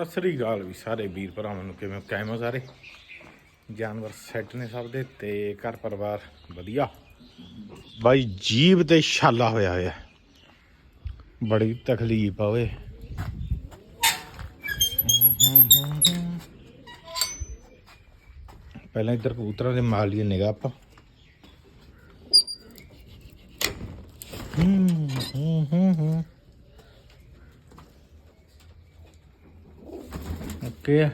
ਸਤਿ ਸ੍ਰੀ ਅਕਾਲ ਵੀ ਸਾਰੇ ਵੀਰ ਭਰਾਵਾਂ ਨੂੰ, ਕਿਵੇਂ ਕਾਇਮ ਹੋ ਸਾਰੇ? ਜਾਨਵਰ ਸੈੱਟ ਨੇ ਸਭ ਦੇ ਤੇ ਘਰ ਪਰਿਵਾਰ ਵਧੀਆ। ਬਾਈ ਜੀਬ ਤੇ ਛਾਲਾ ਹੋਇਆ ਹੋਇਆ। ਬੜੀ ਤਕਲੀਫ ਆਵੇ ਪਹਿਲਾਂ ਇੱਧਰ ਕਬੂਤਰਾਂ ਦੇ ਮਾਰ ਲਈਏ ਨਿਗਾਹ ਆਪਾਂ ਹੂੰ ਹੂੰ ਹੂੰ ਹੂੰ ਓਕੇ ਆ।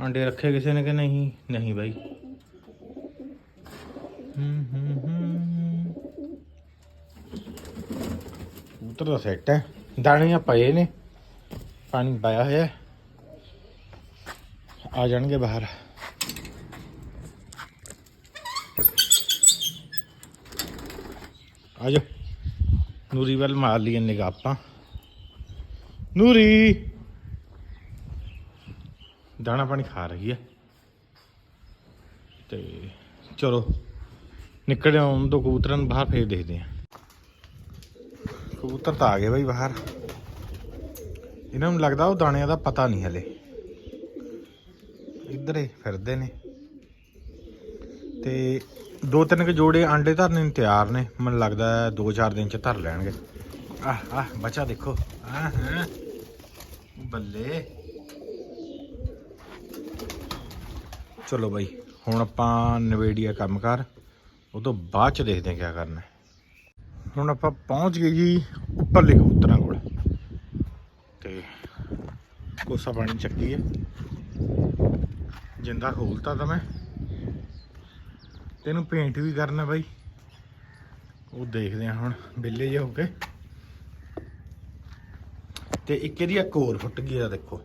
ਅੰਡੇ ਰੱਖੇ ਕਿਸੇ ਨੇ ਕਿ ਨਹੀਂ? ਨਹੀਂ ਬਾਈ। ਹੂੰ ਹੂੰ ਹੂੰ। ਕਬੂਤਰ ਦਾ ਸੈੱਟ ਹੈ। ਦਾਣੇ ਪਏ ਨੇ। ਪਾਣੀ ਪਾਇਆ ਹੋਇਆ ਆ ਜਾਣਗੇ ਬਾਹਰ। ਆ ਜਾ ਨੂਰੀ ਵੱਲ ਮਾਰ ਲਈ ਨਿਗਾਹ। ਆਪਾਂ ਨੂਰੀ! ਦਾਣਾ ਪਾਣੀ ਖਾ ਰਹੀ ਹੈ ਤੇ ਚਲੋ ਨਿਕਲ ਆਉਣ ਤੋਂ ਕਬੂਤਰਾਂ ਨੂੰ ਬਾਹਰ ਫੇਰ ਦੇਖਦੇ ਆ ਕਬੂਤਰ ਤਾਂ ਆ ਗਏ ਬਈ ਬਾਹਰ। ਇਹਨਾਂ ਨੂੰ ਲੱਗਦਾ ਉਹ ਦਾਣਿਆਂ ਦਾ ਪਤਾ ਨਹੀਂ ਹਲੇ। ਇੱਧਰ ਹੀ ਫਿਰਦੇ ਨੇ। ਤੇ ਦੋ ਤਿੰਨ ਕੁ ਜੋੜੇ ਆਂਡੇ ਧਰਨੇ ਨੂੰ ਤਿਆਰ ਨੇ। ਮੈਨੂੰ ਲੱਗਦਾ ਹੈ ਦੋ ਚਾਰ ਦਿਨ ਚ ਧਰ ਲੈਣਗੇ। ਆਹ ਆਹ, ਬੱਚਾ ਦੇਖੋ। ਆਹ ਬੱਲੇ। ਚਲੋ ਬਾਈ, ਹੁਣ ਆਪਾਂ ਨਵੇੜੀਆ ਕੰਮ ਕਰ ਉਹ ਤੋਂ ਬਾਅਦ ਚ ਦੇਖਦੇ ਹਾਂ ਕੀ ਕਰਨਾ ਹੁਣ ਆਪਾਂ ਪਹੁੰਚ ਗਏ ਜੀ ਉੱਪਰਲੇ ਕਬੂਤਰਾਂ ਕੋਲ। ਤੇ ਕੋਸਾ ਪਾਣੀ ਚੱਕੀ ਹੈ। ਜਿੰਦਾ ਖੋਲਤਾ ਤਾਂ ਮੈਂ। ਤੈਨੂੰ ਇਹਨੂੰ ਪੇਂਟ ਵੀ ਕਰਨਾ ਬਾਈ। ਉਹ ਦੇਖਦੇ ਹਾਂ ਹੁਣ ਬਿੱਲੇ ਜੇ ਹੋ ਕੇ। ਤੇ ਇੱਕ ਇਹਦੀ ਇੱਕ ਹੋਰ ਫੁੱਟ ਗਈ ਆ ਦੇਖੋ।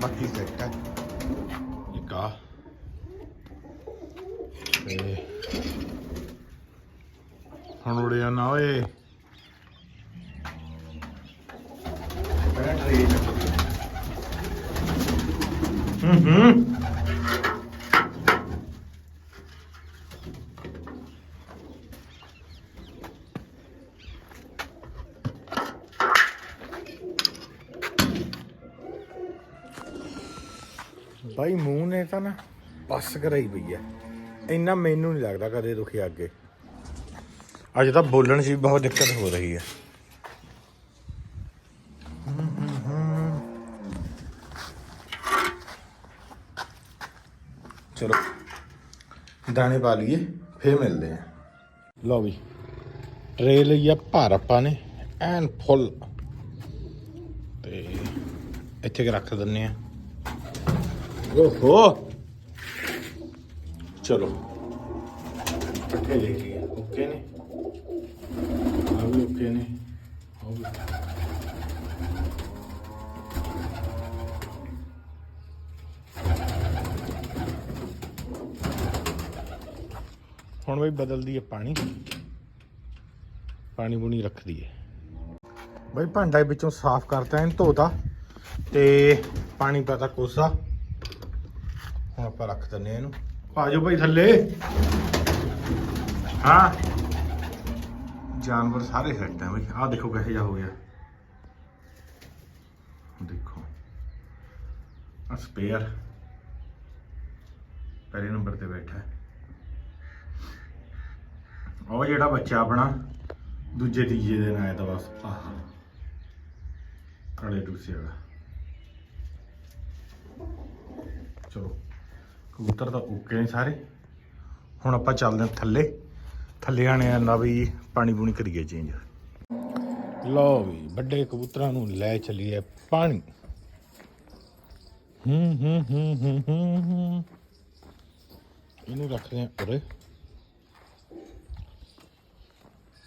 ਬਾਕੀ ਸੈੱਟ ਹੈ ਇੱਕ ਆ ਤੇ ਹੁਣ ਉੜਿਆ ਨਾ ਓਏ ਬੈਟਰੀ ਹੂੰ ਹੂੰ ਭਾਈ ਮੂੰਹ ਨੇ ਤਾਂ ਨਾ ਬੱਸ ਕਰਾਈ ਪਈ ਐ। ਇੰਨਾ ਮੈਨੂੰ ਨਹੀਂ ਲੱਗਦਾ ਕਦੇ ਦੁਖੀ ਅੱਗੇ। ਅੱਜ ਤਾਂ ਬੋਲਣ 'ਚ ਵੀ ਬਹੁਤ ਦਿੱਕਤ ਹੋ ਰਹੀ ਹੈ ਚਲੋ, ਦਾਣੇ ਪਾ ਲਈਏ, ਫੇਰ ਮਿਲਦੇ ਆ। ਲਓ ਵੀ, ਟਰੇ ਲਈ ਆ ਭਰ ਆਪਾਂ ਨੇ, ਐਨ ਫੁੱਲ। ਤੇ ਇੱਥੇ ਕਿ ਰੱਖ ਦਿੰਨੇ ਆ। ਓਹੋ। ਚਲੋ। ਪੱਠੇ ਲੈ ਲਈਏ ਓਕੇ ਨੇ। ਆ ਵੀ ਓਕੇ ਨੇ। ਆ ਵੀ ਹੁਣ ਬਈ ਬਦਲਦੀ ਹੈ ਪਾਣੀ। ਪਾਣੀ ਬੁਣੀ ਰੱਖਦੀ ਹੈ ਬਈ ਭਾਂਡਾ ਵਿੱਚੋਂ ਸਾਫ਼ ਕਰਤਾ ਇਹਨੂੰ ਧੋਤਾ ਤੇ ਪਾਣੀ ਪਾਤਾ ਕੋਸਾ। ਹੁਣ ਆਪਾਂ ਰੱਖ ਦਿੰਨੇ ਇਹਨੂੰ। ਆ ਜਾਓ ਭਾਈ ਥੱਲੇ। ਹਾਂ। ਜਾਨਵਰ ਸਾਰੇ ਸੈੱਟ ਆ ਬਈ। ਆਹ ਦੇਖੋ ਕਿਹੋ ਜਿਹਾ ਹੋ ਗਿਆ। ਦੇਖੋ। ਆ ਸਪੇਅਰ ਪਹਿਲੇ ਨੰਬਰ ਤੇ ਬੈਠਾ। ਉਹ ਜਿਹੜਾ ਬੱਚਾ ਆਪਣਾ ਦੂਜੇ ਤੀਜੇ ਦਿਨ ਆਇਆ ਤਾਂ ਬਸ ਆਹ। ਕੜੇ ਟੂਸੇ ਵਾਲਾ। ਚਲੋ। ਕਬੂਤਰ ਤਾਂ ਓਕੇ ਨੇ ਸਾਰੇ। ਹੁਣ ਆਪਾਂ ਚੱਲਦੇ ਹਾਂ ਥੱਲੇ। ਥੱਲੇ ਆਣੇ ਆਂਦਾ ਵੀ ਪਾਣੀ ਪੂਣੀ ਕਰੀਏ ਚੇਂਜ ਲਓ ਵੀ, ਵੱਡੇ ਕਬੂਤਰਾਂ ਨੂੰ ਲੈ ਚੱਲੀਏ ਪਾਣੀ। ਹੂੰ ਹੂੰ ਹੂੰ ਹੂੰ ਹੂੰ ਇਹਨੂੰ ਰੱਖਦੇ ਆ ਉਰੇ।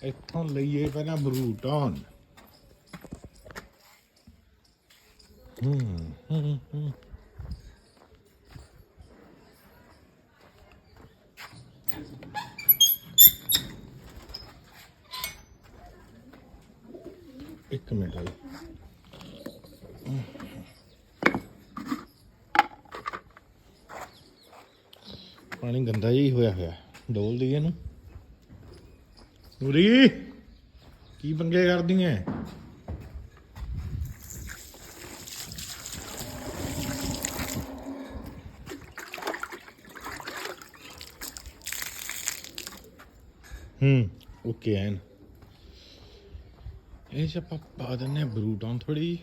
ਇੱਥੋਂ ਲਈਏ ਪਹਿਲਾਂ ਬਰੂਟਾਨ ਹੂੰ ਹੂੰ ਹੂੰ। ਇੱਕ ਮਿੰਟ ਆ ਪਾਣੀ ਗੰਦਾ ਜਿਹਾ ਹੀ ਹੋਇਆ ਹੋਇਆ। ਡੋਲ ਦਈਏ ਇਹਨੂੰ। ਨੂਰੀ, ਕੀ ਪੰਗੇ ਕਰਦੀ ਐ ਹੂੰ, ਓਕੇ ਐਨ। ਇਹ ਚ ਆਪਾਂ ਪਾ ਦਿੰਨੇ ਬਰੂਟਾਂ ਥੋੜੀ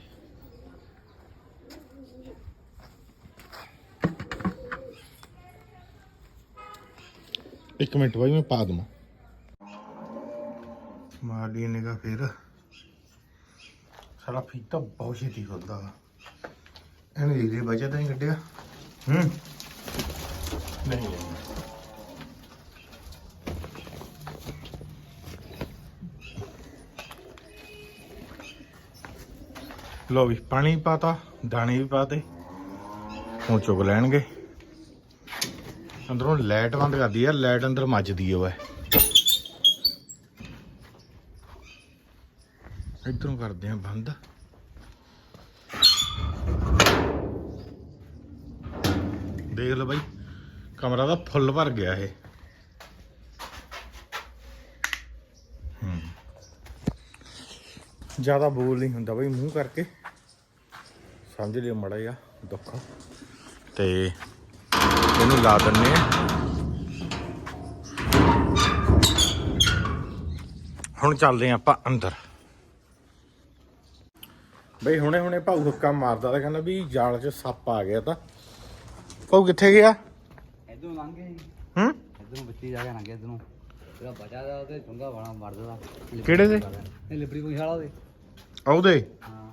ਇੱਕ ਮਿੰਟ ਬਾਈ ਮੈਂ ਪਾ ਦਵਾਂ। ਮਾਰ ਲਈ ਨਿਗਾ ਫਿਰ। ਸਾਲਾ ਫੀਤਾ ਬਹੁਤ ਛੇਤੀ ਖੁੱਲਦਾ ਇਹਨੇ ਲੀਰੇ ਵਜਾ ਤਾਂ ਨਹੀਂ ਕੱਢਿਆ। ਹੂੰ। ਨਹੀਂ। ਲੋ ਵੀ ਪਾਣੀ ਪਾਤਾ, ਦਾਣੇ ਵੀ ਪਾਤੇ। ਹੁਣ ਚੁਗ ਲੈਣਗੇ। ਅੰਦਰੋਂ ਲਾਈਟ ਬੰਦ ਕਰਦੀ ਆ, ਲਾਈਟ ਅੰਦਰ ਮੱਜਦੀ ਮੱਚਦੀ ਓਏ। ਇਧਰੋਂ ਕਰਦੇ ਆ ਬੰਦ। ਦੇਖ ਲਓ ਬਾਈ, ਕਮਰਾ ਦਾ ਫੁੱਲ ਭਰ ਗਿਆ ਇਹ। ਜ਼ਿਆਦਾ ਬੋਲ ਨਹੀਂ ਹੁੰਦਾ ਬਾਈ ਮੂੰਹ ਕਰਕੇ। ਸਮਝ ਲਿਓ ਮੜਾ ਜਿਹਾ ਦੁੱਖ। ਤੇ ਇਹਨੂੰ ਲਾ ਦਿੰਨੇ ਆ ਹੁਣ ਚੱਲਦੇ ਆ ਆਪਾਂ ਅੰਦਰ। ਬਈ ਹੁਣੇ ਹੁਣੇ ਭਾਊ ਹੁੱਕਾ ਮਾਰਦਾ ਤਾਂ ਕਹਿੰਦਾ ਵੀ ਜਾਲ 'ਚ ਸੱਪ ਆ ਗਿਆ ਤਾਂ। ਭਾਊ ਕਿੱਥੇ ਗਿਆ? ਇਧਰੋਂ ਲੰਘ ਗਏ ਹੂੰ? ਇਧਰੋਂ ਬੱਚੀ ਜਾ ਕੇ ਲੰਘ ਗਏ ਇਧਰੋਂ। ਜਿਹੜਾ ਬਚਾ ਦਾ ਉਹਦੇ ਚੁੰਗਾ ਬਣਾ ਮਰਦਾ ਕਿਹੜੇ ਦੇ? ਇਹ ਲਿਬੜੀ ਕੋਈ ਵਾਲਾ ਉਹਦੇ। ਆਉਦੇ? ਹੈ।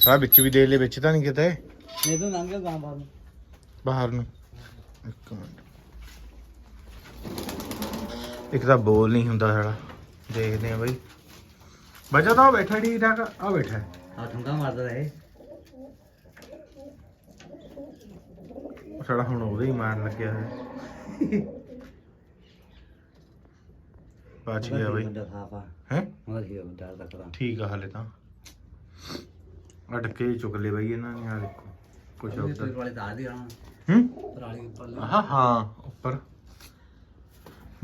ਸਾਰਾ ਵਿੱਚ ਵੀ ਦੇ ਲੈ ਵਿੱਚ ਤਾਂ ਨਹੀਂ ਕਿਤੇ। ਪਰ ਇਧਰੋਂ ਲੰਘ ਗਿਆ ਗਾਂ ਬਾਹਰ ਨੂੰ। ਬਾਹਰ ਨੂੰ। ਇੱਕ ਮਿੰਟ। ਇੱਕ ਤਾਂ ਬੋਲ ਨਹੀਂ ਹੁੰਦਾ ਸਾਲਾ। ਦੇਖਦੇ ਆ ਬਈ। ਬਚਾ ਤਾਂ ਉਹ ਬੈਠਾ ਠੀਕ ਠਾਕ ਆ ਬੈਠਾ। ਆ ਚੁੰਗਾ ਮਾਰਦਾ ਇਹ। ਸਾਲਾ ਹੁਣ ਉਹਦੇ ਹੀ ਮਾਰਨ ਲੱਗਿਆ ਹੈ ਬਚ ਗਿਆ ਬਈ। ਹੈ? ਠੀਕ ਆ ਹਲੇ ਤਾਂ। ਅਟਕੇ ਚੁੱਕ ਲਏ ਬਈ ਇਹਨਾਂ ਨੇ ਆ ਦੇਖੋ। ਕੁਛ ਉੱਧਰ ਵਾਲੇ ਤਾਰ ਦੀ ਆਣਾ ਹੂੰ? ਪਰਾਲੀ ਉੱਪਰ। ਹਾਂ ਹਾਂ ਉੱਪਰ।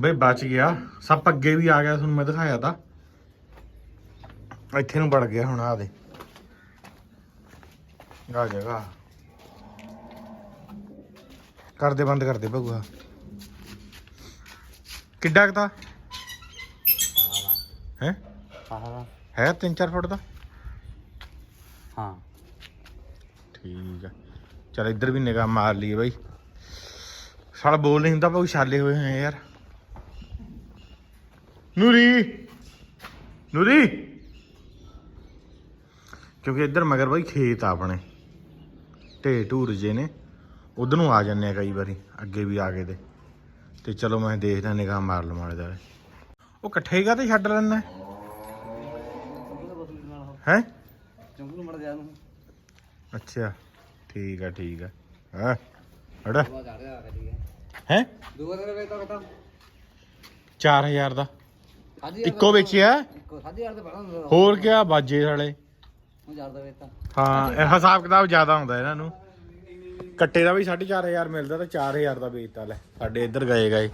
ਬਈ ਬਚ ਗਿਆ। ਸੱਪ ਅੱਗੇ ਵੀ ਆ ਗਿਆ ਤੁਹਾਨੂੰ ਮੈਂ ਦਿਖਾਇਆ ਤਾਂ। ਇੱਥੇ ਨੂੰ ਵੜ ਗਿਆ ਹੁਣ ਆ ਦੇ। ਆ ਜਗਾ ਕਰ ਦੇ ਬੰਦ ਕਰ ਦੇ ਭਗਵਾ ਕਿੱਡਾ ਕੁ ਤਾ? ਹੈ? ਹੈ 3-4 ਫੁੱਟ ਦਾ? ਹਾਂ। ਠੀਕ ਆ। ਚਲ ਇੱਧਰ ਵੀ ਨਿਗਾਹ ਮਾਰ ਲਈਏ ਬਾਈ। ਸਾਲਾ ਬੋਲ ਨਹੀਂ ਹੁੰਦਾ ਭਾਉ ਛਾਲੇ ਹੋਏ ਹੋਏ ਆ ਯਾਰ। ਨੂਰੀ! ਨੂਰੀ! ਕਿਉਂਕਿ ਇੱਧਰ ਮਗਰ ਬਾਈ ਖੇਤ ਆ ਆਪਣੇ। ਢੇ ਢੂਰ ਜੇ ਨੇ। ਉਧਰ ਨੂੰ ਆ ਜਾਂਦੇ ਆ ਕਈ ਵਾਰੀ, ਅੱਗੇ ਵੀ ਆ ਗਏ ਤੇ। ਤੇ ਚਲੋ ਮੈਂ ਦੇਖਦਾ ਨਿਗਾਹ ਮਾਰ ਲਵਾਂ ਇਹਦੇ ਵਾਲੇ ਉਹ ਇਕੱਠੇ ਕਾ ਤੇ ਛੱਡ ਲੈਣਾ ਹੈ? ਚੁੰਗੂ ਨੂੰ ਅੱਛਾ ਠੀਕ ਆ ਠੀਕ ਆ। ਹਾਂ ਚੜ ਗਿਆ ਕਰੀ ਹੈ? ਦੂਆ ਤੇਰੇ ਵੇਚ ਤਾਂ ਕਟਾ 4000 ਦਾ। ਸਾਡੀ ਇੱਕੋ ਵੇਚਿਆ? ਇੱਕੋ ਸਾਡੀ ਯਾਰ ਤੇ ਬੜਾ ਹੁੰਦਾ। ਹੋਰ ਕਿਆ ਬਾਜੇ ਸਾਲੇ। ਉਹ ਜਰਦਾ ਤਾਂ। ਹਾਂ ਇਹ ਹਿਸਾਬ ਕਿਤਾਬ ਜ਼ਿਆਦਾ ਹੁੰਦਾ ਇਹਨਾਂ ਨੂੰ। ਕੱਟੇ ਦਾ ਵੀ 4500 ਮਿਲਦਾ ਤਾਂ 4000 ਦਾ ਵੇਚਤਾ ਲੈ। ਸਾਡੇ ਇੱਧਰ ਗਏ ਗਏ।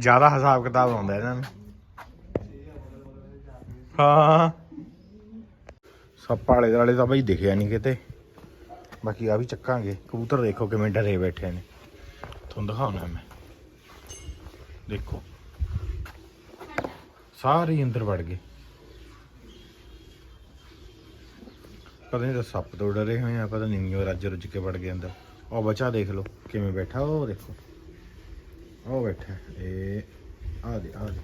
ਜ਼ਿਆਦਾ ਹਿਸਾਬ ਕਿਤਾਬ ਆਉਂਦਾ ਇਹਨਾਂ ਨੂੰ। ਹਾਂ। ਸੱਪ ਆਲੇ ਦੁਆਲੇ ਤਾਂ ਬਈ ਦਿਖਿਆ ਨਹੀਂ ਕਿਤੇ। ਬਾਕੀ ਆ ਵੀ ਚੱਕਾਂਗੇ। ਕਬੂਤਰ ਦੇਖੋ ਕਿਵੇਂ ਡਰੇ ਬੈਠੇ ਨੇ। ਤੁਹਾਨੂੰ ਦਿਖਾਉਣਾ ਮੈਂ। ਦੇਖੋ। ਸਾਰੇ ਅੰਦਰ ਵੜ ਗਏ। ਪਤਾ ਨਹੀਂ ਤਾਂ ਸੱਪ ਤੋਂ ਡਰੇ ਹੋਏ ਆ, ਪਤਾ ਨਹੀਂ ਉਹ ਰੱਜ ਰੁੱਜ ਕੇ ਵੜ ਗਏ ਅੰਦਰ। ਉਹ ਬੱਚਾ ਦੇਖ ਲਓ ਕਿਵੇਂ ਬੈਠਾ, ਉਹ ਦੇਖੋ। ਉਹ ਬੈਠਾ। ਇਹ ਆ ਦੇ ਆ ਦੇ।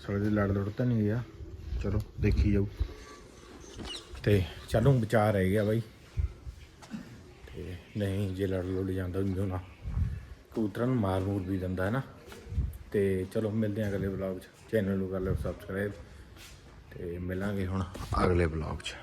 ਸੜੇ ਲੜ ਲੜ ਤਾਂ ਨਹੀਂ ਗਿਆ ਚਲੋ, ਦੇਖੀ ਜਾਊ। ਤੇ ਚਲੋ ਵਿਚਾਰ ਰਹਿ ਗਿਆ ਬਾਈ। ਤੇ ਨਹੀਂ, ਜੇ ਲੜ ਲੁੜ ਜਾਂਦਾ ਨਹੀਂ ਨਾ ਕਬੂਤਰਾਂ ਨੂੰ ਮਾਰ ਮੂਰ ਵੀ ਦਿੰਦਾ ਹੈ ਨਾ। ਤੇ ਚਲੋ, ਮਿਲਦੇ ਹਾਂ ਅਗਲੇ ਵਲੌਗ 'ਚ। ਚੈਨਲ ਨੂੰ ਕਰ ਲਓ ਸਬਸਕ੍ਰਾਈਬ ਤੇ ਮਿਲਾਂਗੇ ਹੁਣ ਅਗਲੇ ਵਲੌਗ 'ਚ।